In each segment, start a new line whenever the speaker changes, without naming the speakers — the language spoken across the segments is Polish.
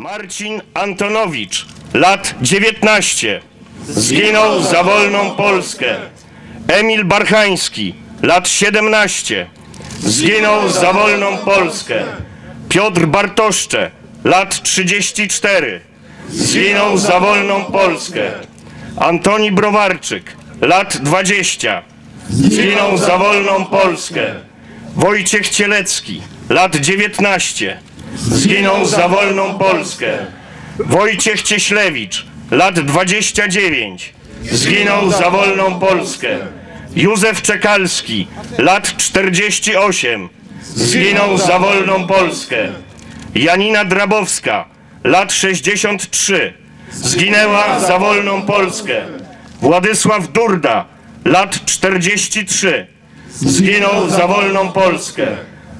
Marcin Antonowicz, lat 19, zginął za wolną Polskę. Emil Barchański, lat 17, zginął za wolną Polskę. Piotr Bartoszcze, lat 34, zginął za wolną Polskę. Antoni Browarczyk, lat 20, zginął za wolną Polskę. Wojciech Cielecki, lat 19, zginął za wolną Polskę. Wojciech Cieślewicz, lat 29, zginął za wolną Polskę. Józef Czekalski, lat 48, zginął za wolną Polskę. Janina Drabowska, lat 63, zginęła za wolną Polskę. Władysław Durda, lat 43, zginął za wolną Polskę.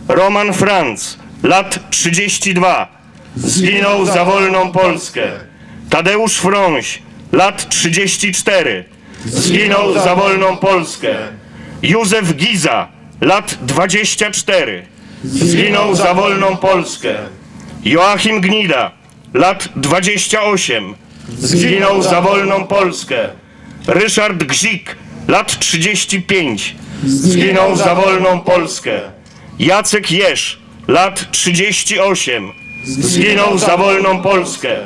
Roman Franz, lat 32, zginął za wolną Polskę. Tadeusz Frąś, lat 34, zginął za wolną Polskę. Józef Giza, lat 24, zginął za wolną Polskę. Joachim Gnida, lat 28, zginął za wolną Polskę. Ryszard Gzik, lat 35, zginął za wolną Polskę. Jacek Jesz, lat 38, zginął za wolną Polskę.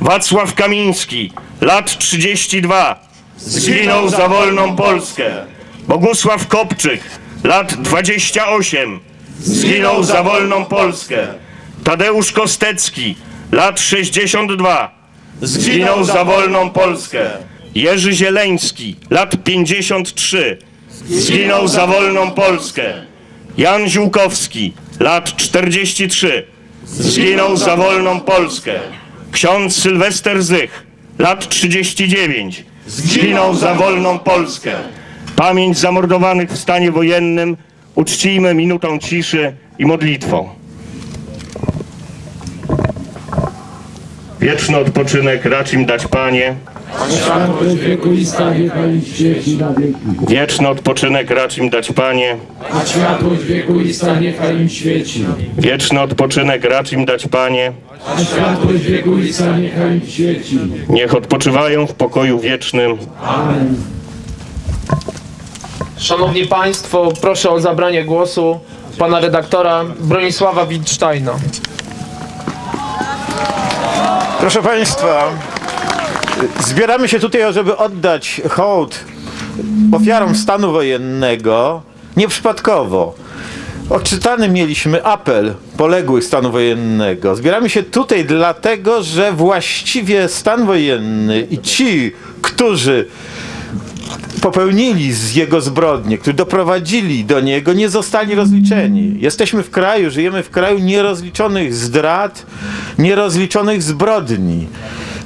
Wacław Kamiński, lat 32, zginął za wolną Polskę. Bogusław Kopczyk, lat 28, zginął za wolną Polskę. Tadeusz Kostecki, lat 62, zginął za wolną Polskę. Jerzy Zieleński, lat 53, zginął za wolną Polskę. Jan Ziółkowski, lat 43, zginął za wolną Polskę. Ksiądz Sylwester Zych, lat 39, zginął za wolną Polskę. Pamięć zamordowanych w stanie wojennym uczcijmy minutą ciszy i modlitwą. Wieczny odpoczynek racz im dać Panie,
Światłość wiekuista niechaj im świeci na wieki.
wieczny odpoczynek racz im dać Panie,
A światłość wiekuista niechaj im świeci.
wieczny odpoczynek racz im dać Panie,
A światłość wiekuista niechaj im świeci.
niech odpoczywają w pokoju wiecznym.
Amen.
Szanowni Państwo, proszę o zabranie głosu pana redaktora Bronisława Wildsteina.
Proszę Państwa, zbieramy się tutaj, żeby oddać hołd ofiarom stanu wojennego nieprzypadkowo. Odczytany mieliśmy apel poległych stanu wojennego. Zbieramy się tutaj dlatego, że właściwie stan wojenny i ci, którzy popełnili z jego zbrodnie, którzy doprowadzili do niego, nie zostali rozliczeni. Jesteśmy w kraju, żyjemy w kraju nierozliczonych zdrad, nierozliczonych zbrodni.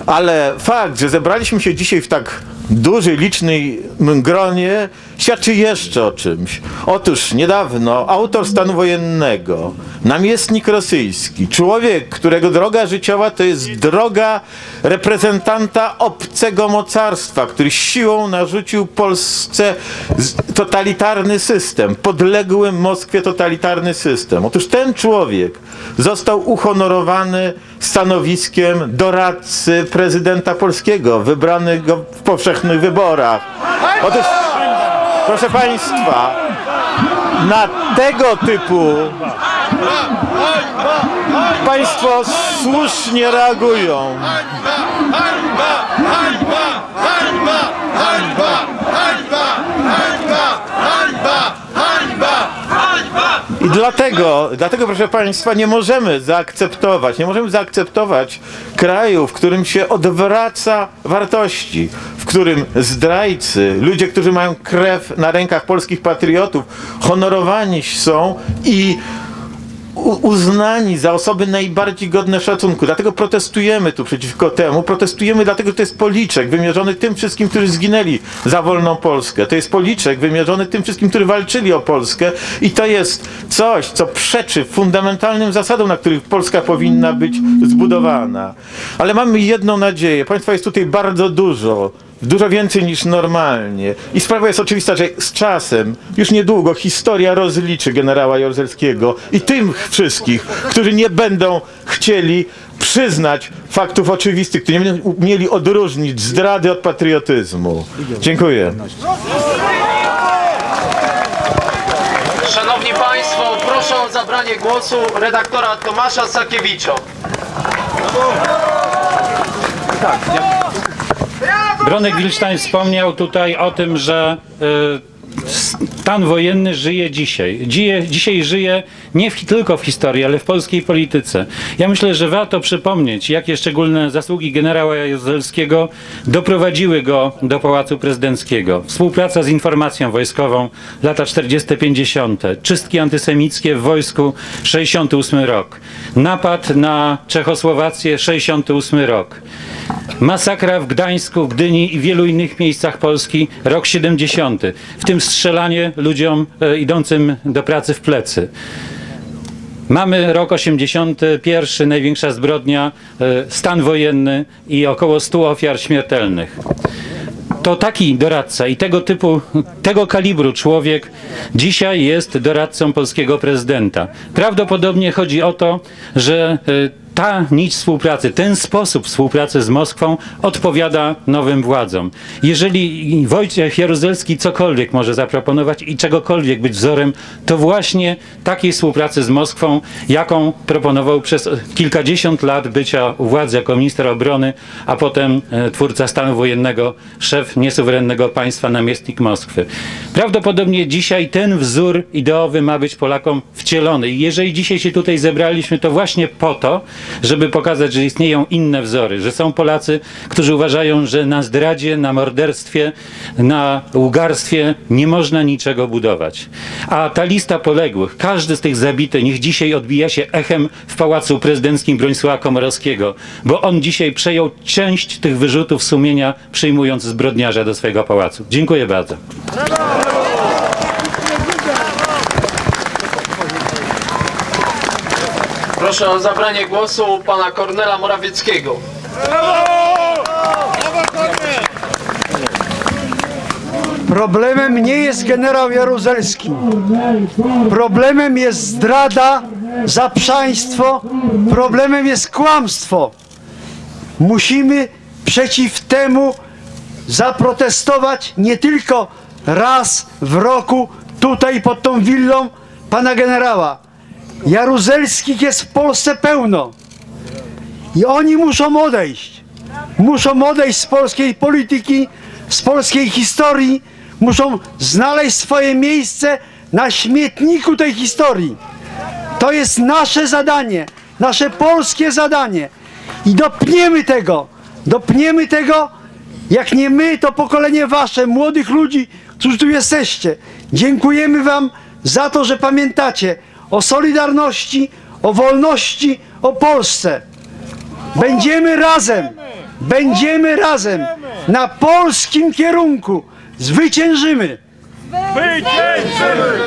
Ale fakt, że zebraliśmy się dzisiaj w tak dużej, licznej gronie, świadczy jeszcze o czymś. Otóż niedawno autor stanu wojennego, namiestnik rosyjski, człowiek, którego droga życiowa to jest droga reprezentanta obcego mocarstwa, który siłą narzucił Polsce totalitarny system, podległy Moskwie totalitarny system. Otóż ten człowiek został uhonorowany stanowiskiem doradcy prezydenta polskiego, wybranego w powszechnych wyborach. Otóż, proszę Państwa, na tego typu Państwo słusznie reagują. I dlatego, dlatego, proszę Państwa, nie możemy zaakceptować, nie możemy zaakceptować kraju, w którym się odwraca wartości, w którym zdrajcy, ludzie, którzy mają krew na rękach polskich patriotów, honorowani są i uznani za osoby najbardziej godne szacunku. Dlatego protestujemy tu przeciwko temu. Protestujemy dlatego, że to jest policzek wymierzony tym wszystkim, którzy zginęli za wolną Polskę. To jest policzek wymierzony tym wszystkim, którzy walczyli o Polskę i to jest coś, co przeczy fundamentalnym zasadom, na których Polska powinna być zbudowana. Ale mamy jedną nadzieję. Państwa jest tutaj bardzo dużo. Dużo więcej niż normalnie. I sprawa jest oczywista, że z czasem, już niedługo, historia rozliczy generała Jorzelskiego i tym wszystkich, którzy nie będą chcieli przyznać faktów oczywistych, które nie będą umieli odróżnić zdrady od patriotyzmu. Dziękuję.
Szanowni Państwo, proszę o zabranie głosu redaktora Tomasza Sakiewicza.
Bronek Wilstein wspomniał tutaj o tym, że y, stan wojenny żyje dzisiaj. Dzisiaj żyje nie w, tylko w historii, ale w polskiej polityce. Ja myślę, że warto przypomnieć, jakie szczególne zasługi generała Jaruzelskiego doprowadziły go do Pałacu Prezydenckiego. Współpraca z informacją wojskową, lata 40-50, czystki antysemickie w wojsku, 68 rok, napad na Czechosłowację, 68 rok. Masakra w Gdańsku, Gdyni i wielu innych miejscach Polski, rok 70. W tym strzelanie ludziom e, idącym do pracy w plecy. Mamy rok 81, największa zbrodnia, e, stan wojenny i około 100 ofiar śmiertelnych. To taki doradca i tego typu, tego kalibru człowiek dzisiaj jest doradcą polskiego prezydenta. Prawdopodobnie chodzi o to, że e, ta nić współpracy, ten sposób współpracy z Moskwą odpowiada nowym władzom. Jeżeli Wojciech Jaruzelski cokolwiek może zaproponować i czegokolwiek być wzorem, to właśnie takiej współpracy z Moskwą, jaką proponował przez kilkadziesiąt lat bycia u władzy jako minister obrony, a potem e, twórca stanu wojennego, szef niesuwerennego państwa, namiestnik Moskwy. Prawdopodobnie dzisiaj ten wzór ideowy ma być Polakom wcielony. Jeżeli dzisiaj się tutaj zebraliśmy, to właśnie po to, żeby pokazać, że istnieją inne wzory, że są Polacy, którzy uważają, że na zdradzie, na morderstwie, na łgarstwie nie można niczego budować. A ta lista poległych, każdy z tych zabitych, niech dzisiaj odbija się echem w Pałacu Prezydenckim Bronisława Komorowskiego, bo on dzisiaj przejął część tych wyrzutów sumienia, przyjmując zbrodniarza do swojego pałacu. Dziękuję bardzo.
Proszę o zabranie głosu pana Kornela Morawieckiego.
Problemem nie jest generał Jaruzelski. Problemem jest zdrada, zaprzaństwo. Problemem jest kłamstwo. Musimy przeciw temu zaprotestować nie tylko raz w roku tutaj pod tą willą pana generała. Jaruzelskich jest w Polsce pełno. I oni muszą odejść. Muszą odejść z polskiej polityki, z polskiej historii. Muszą znaleźć swoje miejsce na śmietniku tej historii. To jest nasze zadanie, nasze polskie zadanie. I dopniemy tego, dopniemy tego, jak nie my, to pokolenie wasze, młodych ludzi, którzy tu jesteście. Dziękujemy wam za to, że pamiętacie o Solidarności, o wolności, o Polsce. Będziemy razem, będziemy razem na polskim kierunku. Zwyciężymy.
Zwyciężymy!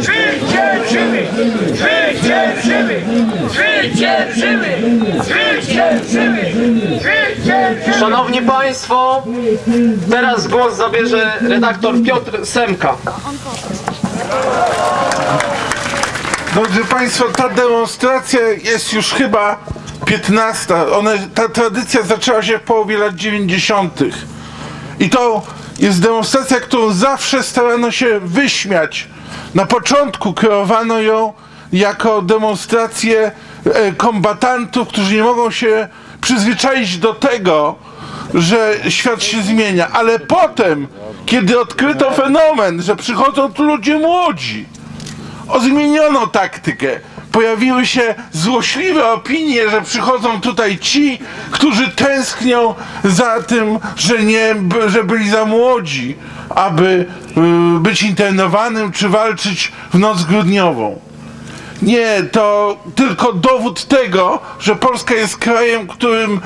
Zwyciężymy! Zwyciężymy! Zwyciężymy! Zwyciężymy!
Szanowni Państwo, teraz głos zabierze redaktor Piotr Semka.
Drodzy Państwo, ta demonstracja jest już chyba 15. One, ta tradycja zaczęła się w połowie lat 90. I to jest demonstracja, którą zawsze starano się wyśmiać. Na początku kreowano ją jako demonstrację e, kombatantów, którzy nie mogą się przyzwyczaić do tego, że świat się zmienia. Ale potem, kiedy odkryto fenomen, że przychodzą tu ludzie młodzi, o taktykę. Pojawiły się złośliwe opinie, że przychodzą tutaj ci, którzy tęsknią za tym, że, nie, że byli za młodzi, aby y, być internowanym czy walczyć w noc grudniową. Nie, to tylko dowód tego, że Polska jest krajem, którym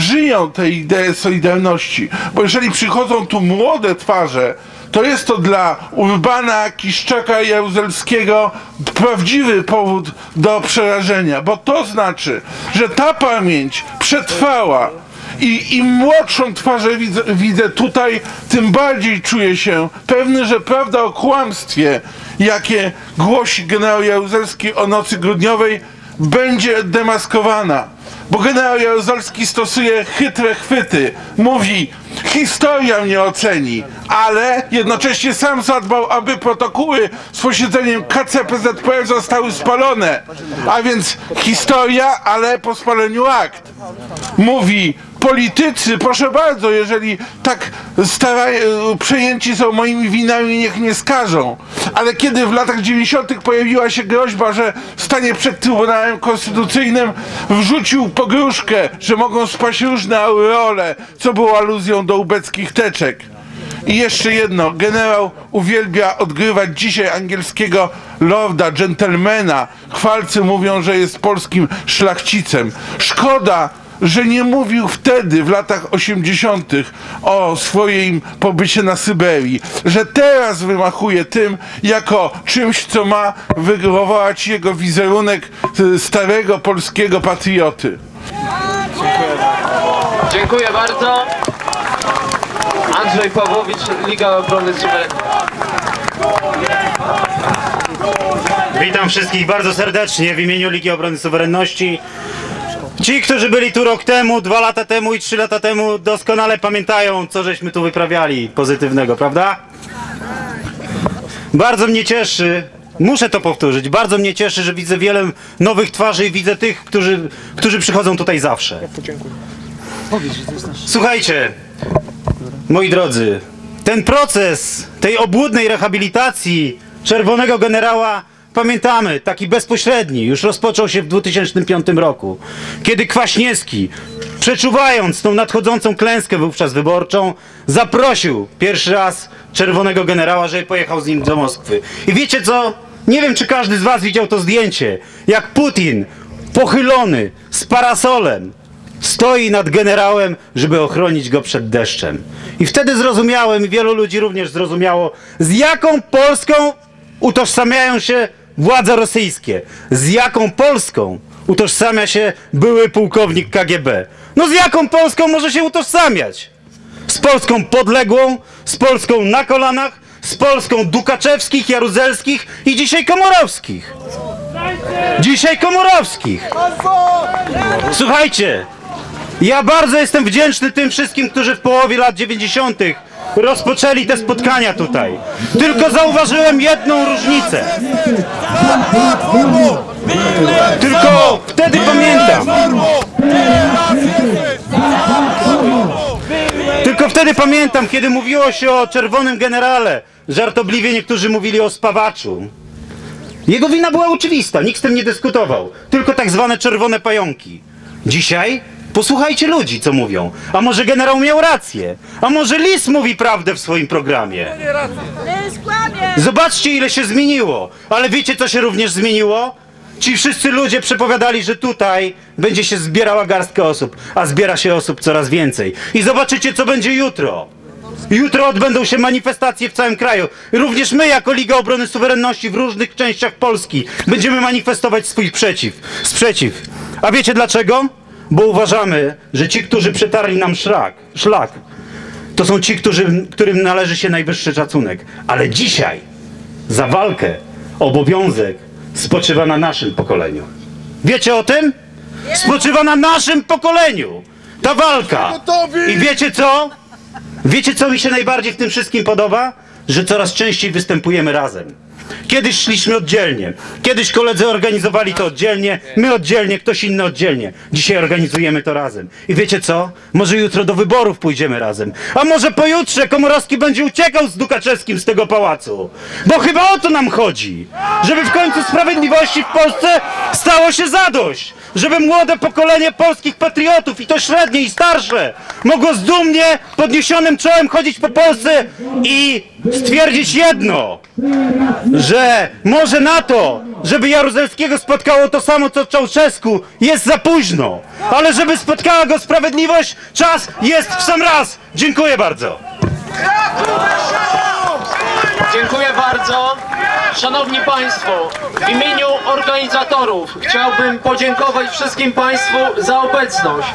żyją te idee Solidarności. Bo jeżeli przychodzą tu młode twarze, to jest to dla Urbana, Kiszczaka i Jaruzelskiego prawdziwy powód do przerażenia, bo to znaczy, że ta pamięć przetrwała I im młodszą twarzę widzę, widzę tutaj, tym bardziej czuję się pewny, że prawda o kłamstwie, jakie głosi generał Jaruzelski o nocy grudniowej, będzie demaskowana. Bo generał Jaruzelski stosuje chytre chwyty. Mówi, historia mnie oceni, ale jednocześnie sam zadbał, aby protokoły z posiedzeniem KCPZPR zostały spalone. A więc historia, ale po spaleniu akt. Mówi, politycy, proszę bardzo, jeżeli tak stara, przejęci są moimi winami, niech mnie skażą. Ale kiedy w latach 90. pojawiła się groźba, że stanie przed Trybunałem Konstytucyjnym, wrzucił pogróżkę, że mogą spaść różne aureole, co było aluzją do ubeckich teczek. I jeszcze jedno, generał uwielbia odgrywać dzisiaj angielskiego lorda, dżentelmena. Chwalcy mówią, że jest polskim szlachcicem. Szkoda, że nie mówił wtedy, w latach 80., o swoim pobycie na Syberii, że teraz wymachuje tym jako czymś, co ma wywołać jego wizerunek y, starego polskiego patrioty.
Dziękuję bardzo. Andrzej Pawłowicz, Liga Obrony Suwerenności.
Witam wszystkich bardzo serdecznie w imieniu Ligi Obrony Suwerenności. Ci, którzy byli tu rok temu, dwa lata temu i trzy lata temu, doskonale pamiętają, co żeśmy tu wyprawiali pozytywnego, prawda? Bardzo mnie cieszy, muszę to powtórzyć, bardzo mnie cieszy, że widzę wiele nowych twarzy i widzę tych, którzy, którzy przychodzą tutaj zawsze. Słuchajcie, moi drodzy, ten proces tej obłudnej rehabilitacji czerwonego generała pamiętamy, taki bezpośredni, już rozpoczął się w 2005 roku, kiedy Kwaśniewski, przeczuwając tą nadchodzącą klęskę wówczas wyborczą, zaprosił pierwszy raz czerwonego generała, żeby pojechał z nim do Moskwy. I wiecie co? Nie wiem, czy każdy z was widział to zdjęcie, jak Putin, pochylony, z parasolem, stoi nad generałem, żeby ochronić go przed deszczem. I wtedy zrozumiałem, i wielu ludzi również zrozumiało, z jaką Polską utożsamiają się władze rosyjskie. Z jaką Polską utożsamia się były pułkownik KGB. No z jaką Polską może się utożsamiać? Z Polską podległą, z Polską na kolanach, z Polską Dukaczewskich, Jaruzelskich i dzisiaj Komorowskich. Dzisiaj Komorowskich. Słuchajcie, ja bardzo jestem wdzięczny tym wszystkim, którzy w połowie lat 90. rozpoczęli te spotkania tutaj. Tylko zauważyłem jedną różnicę. Tylko wtedy pamiętam. Tylko wtedy pamiętam, kiedy mówiło się o czerwonym generale. Żartobliwie niektórzy mówili o spawaczu. Jego wina była oczywista, nikt z tym nie dyskutował. Tylko tak zwane czerwone pająki. Dzisiaj posłuchajcie ludzi, co mówią. A może generał miał rację? A może Lis mówi prawdę w swoim programie? Zobaczcie, ile się zmieniło. Ale wiecie, co się również zmieniło? Ci wszyscy ludzie przepowiadali, że tutaj będzie się zbierała garstka osób, a zbiera się osób coraz więcej. I zobaczycie, co będzie jutro. Jutro odbędą się manifestacje w całym kraju. Również my, jako Liga Obrony Suwerenności w różnych częściach Polski, będziemy manifestować swój przeciw. Sprzeciw. A wiecie dlaczego? Bo uważamy, że ci, którzy przetarli nam szlak, szlak to są ci, którzy, którym należy się najwyższy szacunek. Ale dzisiaj za walkę obowiązek spoczywa na naszym pokoleniu. Wiecie o tym? Spoczywa na naszym pokoleniu. Ta walka. I wiecie co? Wiecie, co mi się najbardziej w tym wszystkim podoba? Że coraz częściej występujemy razem. Kiedyś szliśmy oddzielnie. Kiedyś koledzy organizowali to oddzielnie, my oddzielnie, ktoś inny oddzielnie. Dzisiaj organizujemy to razem. I wiecie co? Może jutro do wyborów pójdziemy razem. A może pojutrze Komorowski będzie uciekał z Dukaczewskim z tego pałacu. Bo chyba o to nam chodzi. Żeby w końcu sprawiedliwości w Polsce stało się zadość. Żeby młode pokolenie polskich patriotów, i to średnie i starsze, mogło zdumnie, podniesionym czołem chodzić po Polsce i stwierdzić jedno, że może na to, żeby Jaruzelskiego spotkało to samo co Czałczesku, jest za późno. Ale żeby spotkała go sprawiedliwość, czas jest w sam raz. Dziękuję bardzo.
Dziękuję bardzo. Szanowni Państwo, w imieniu organizatorów chciałbym podziękować wszystkim Państwu za obecność.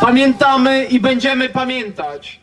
Pamiętamy i będziemy pamiętać.